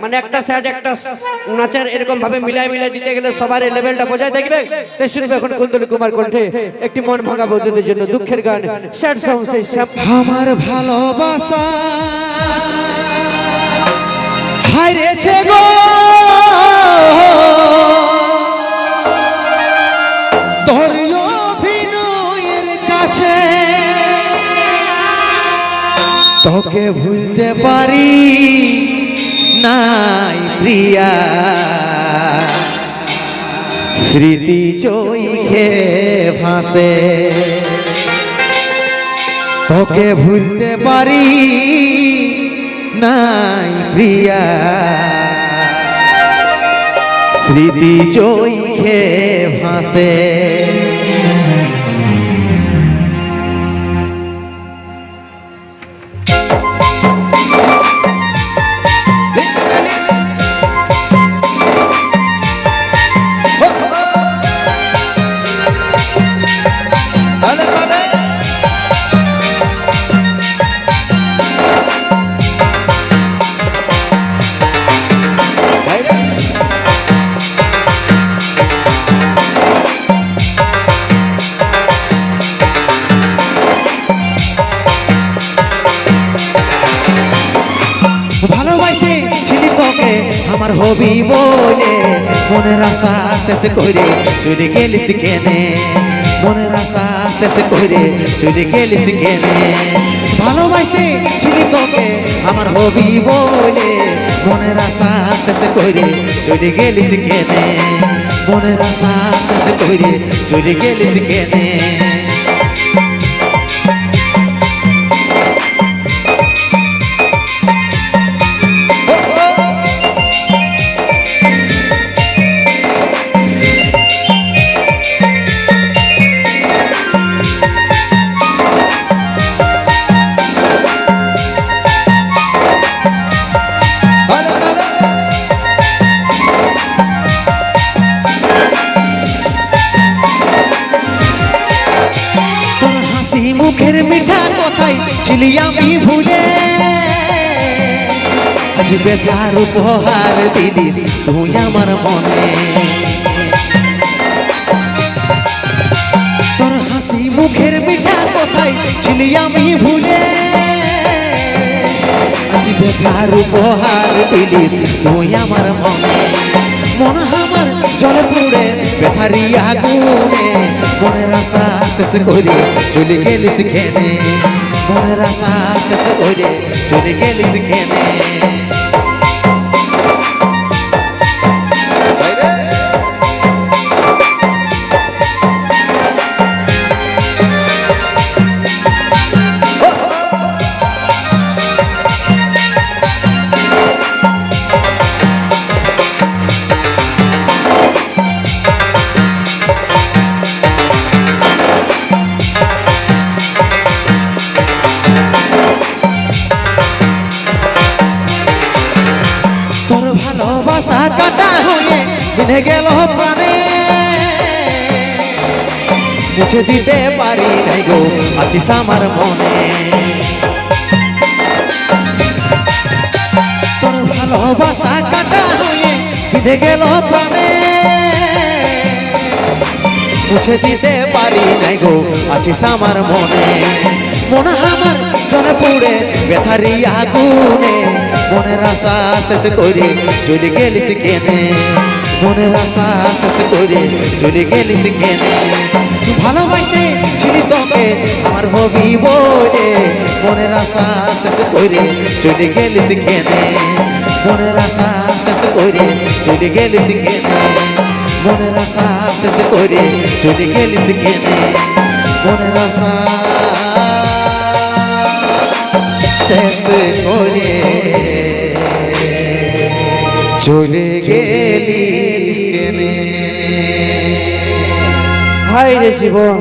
মানে একটা একটা নাচের এরকম ভাবে মিলাই দিতে গেলে লেভেলটা বজায় কুমার কণ্ঠে একটি মন ভাঙা জন্য দুঃখের গান আমার ভালোবাসা। তোকে ভুলতে পারি। নাই প্রিয়া। স্মৃতি চৈখে ভাসে। তোকে ভুলতে পারি নাই প্রিয়া। স্মৃতি চৈখে ভাসে। আমার হবি বলে, মনের আশা শেষ করে চলে গেলিস কেনে? মনের আশা শেষ করে চলে গেলিস কেনে? ভালোবাসে ছিলি তোকে আমার হবি বলে, মনের আশা শেষ করে চলে গেলিস কেনে? মনের আশা শেষ করে চলে গেলিস কেনে? ছিলি আমি ভুলে। আজ বেতার উপহার দিলিস তুই আমার মনে। তোর হাসি মুখের মিঠা কথাই ছিলি আমি ভুলে। আজ বেতার উপহার দিলিস তুই আমার মনে। মন আমার জলে পুড়ে বেথারি আগুনে মনের আশা শেষ করে চলে গেলিস খেনে মনের আশা শেষ করে চলে গেলিস খেনে বিধে গেল প্রাণে। মুছে দিতে পারি নাই গো, আছিস আমার মনে। তোর ভালোবাসা কাটা হয়ে বিধে গেল প্রাণে। মুছে দিতে পারি নাই গো, আছিস আমার মনে। মনে আমার জলে পুড়ে বেথারি আগুনে। মনের আশা শেষ করে চলে গেলিস কেনে। মনের আশা শেষ করে চলে গেলিস কেনে ভালোবাসে ছিলি তোকে আমার হবি বলে। মনের আশা শেষ করে চলে গেলিস কেনে মনের আশা শেষ করে চলে গেলিস কেনে মনের আশা শেষ করে চলে গেলিস কেনে মনের আশা শেষ করে চলে গেলিস কেনে হাই রে জীবন